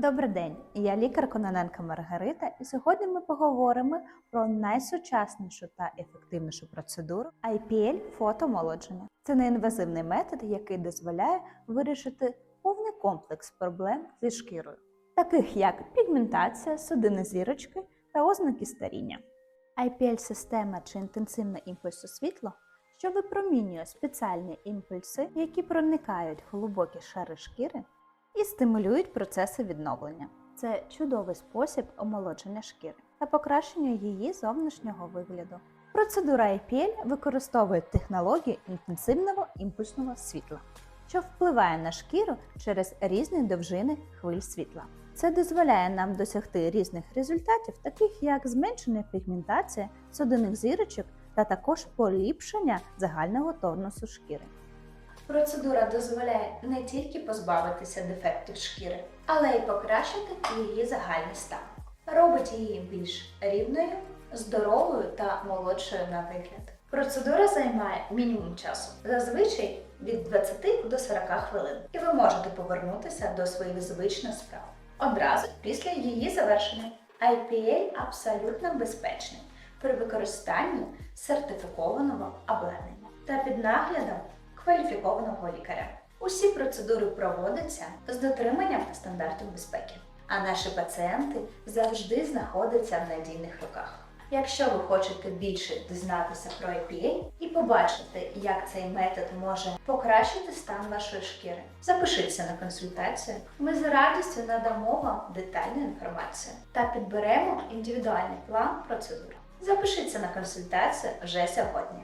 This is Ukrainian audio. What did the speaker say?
Добрий день, я лікар Кононенка Маргарита, і сьогодні ми поговоримо про найсучаснішу та ефективнішу процедуру IPL фотомолодження. Це неінвазивний метод, який дозволяє вирішити повний комплекс проблем зі шкірою, таких як пігментація, судини зірочки та ознаки старіння. IPL-система чи інтенсивне імпульсу світло, що випромінює спеціальні імпульси, які проникають в глибокі шари шкіри і стимулюють процеси відновлення. Це чудовий спосіб омолодження шкіри та покращення її зовнішнього вигляду. Процедура IPL використовує технологію інтенсивного імпульсного світла, що впливає на шкіру через різні довжини хвиль світла. Це дозволяє нам досягти різних результатів, таких як зменшення пігментації, судинних зірочок та також поліпшення загального тонусу шкіри. Процедура дозволяє не тільки позбавитися дефектів шкіри, але й покращити її загальний стан. Робить її більш рівною, здоровою та молодшою на вигляд. Процедура займає мінімум часу, зазвичай від 20 до 40 хвилин, і ви можете повернутися до своїх звичних справ. Одразу після її завершення IPL абсолютно безпечний при використанні сертифікованого обладнання та під наглядом кваліфікованого лікаря. Усі процедури проводяться з дотриманням стандартів безпеки, а наші пацієнти завжди знаходяться в надійних руках. Якщо ви хочете більше дізнатися про EPA і побачити, як цей метод може покращити стан вашої шкіри, запишіться на консультацію. Ми з радістю надамо вам детальну інформацію та підберемо індивідуальний план процедур. Запишіться на консультацію вже сьогодні.